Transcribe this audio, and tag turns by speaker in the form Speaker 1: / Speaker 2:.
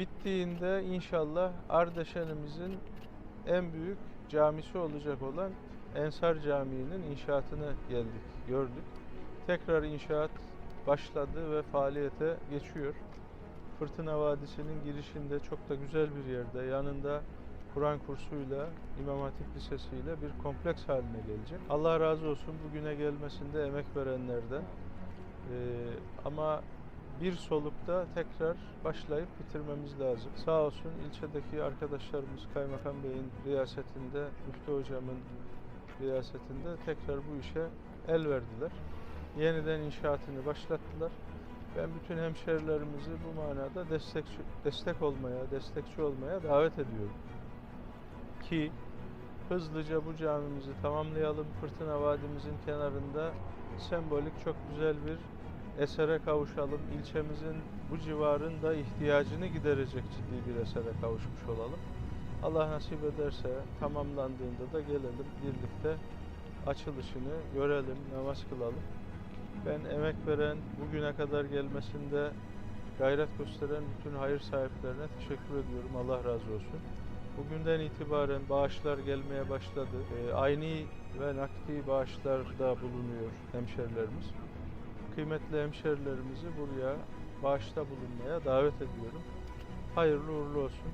Speaker 1: Bittiğinde inşallah Ardeşen'imizin en büyük camisi olacak olan Ensar Camii'nin inşaatını geldik, gördük. Tekrar inşaat başladı ve faaliyete geçiyor. Fırtına Vadisi'nin girişinde çok da güzel bir yerde, yanında Kur'an kursuyla, İmam Hatip Lisesi'yle bir kompleks haline gelecek. Allah razı olsun bugüne gelmesinde emek verenlerden. Ee, ama bir solukta tekrar başlayıp bitirmemiz lazım. Sağ olsun ilçedeki arkadaşlarımız Kaymakam Bey'in riyasetinde, Müftü Hocam'ın riyasetinde tekrar bu işe el verdiler. Yeniden inşaatını başlattılar. Ben bütün hemşerilerimizi bu manada destek, destek olmaya, destekçi olmaya davet ediyorum. Ki hızlıca bu camimizi tamamlayalım. Fırtına Vadimizin kenarında sembolik çok güzel bir esere kavuşalım. İlçemizin bu civarın da ihtiyacını giderecek ciddi bir esere kavuşmuş olalım. Allah nasip ederse tamamlandığında da gelelim birlikte açılışını görelim, namaz kılalım. Ben emek veren, bugüne kadar gelmesinde gayret gösteren bütün hayır sahiplerine teşekkür ediyorum. Allah razı olsun. Bugünden itibaren bağışlar gelmeye başladı. Ee, ayni ve nakdi bağışlarda bulunuyor hemşerilerimiz. Kıymetli hemşerilerimizi buraya bağışta bulunmaya davet ediyorum. Hayırlı uğurlu olsun.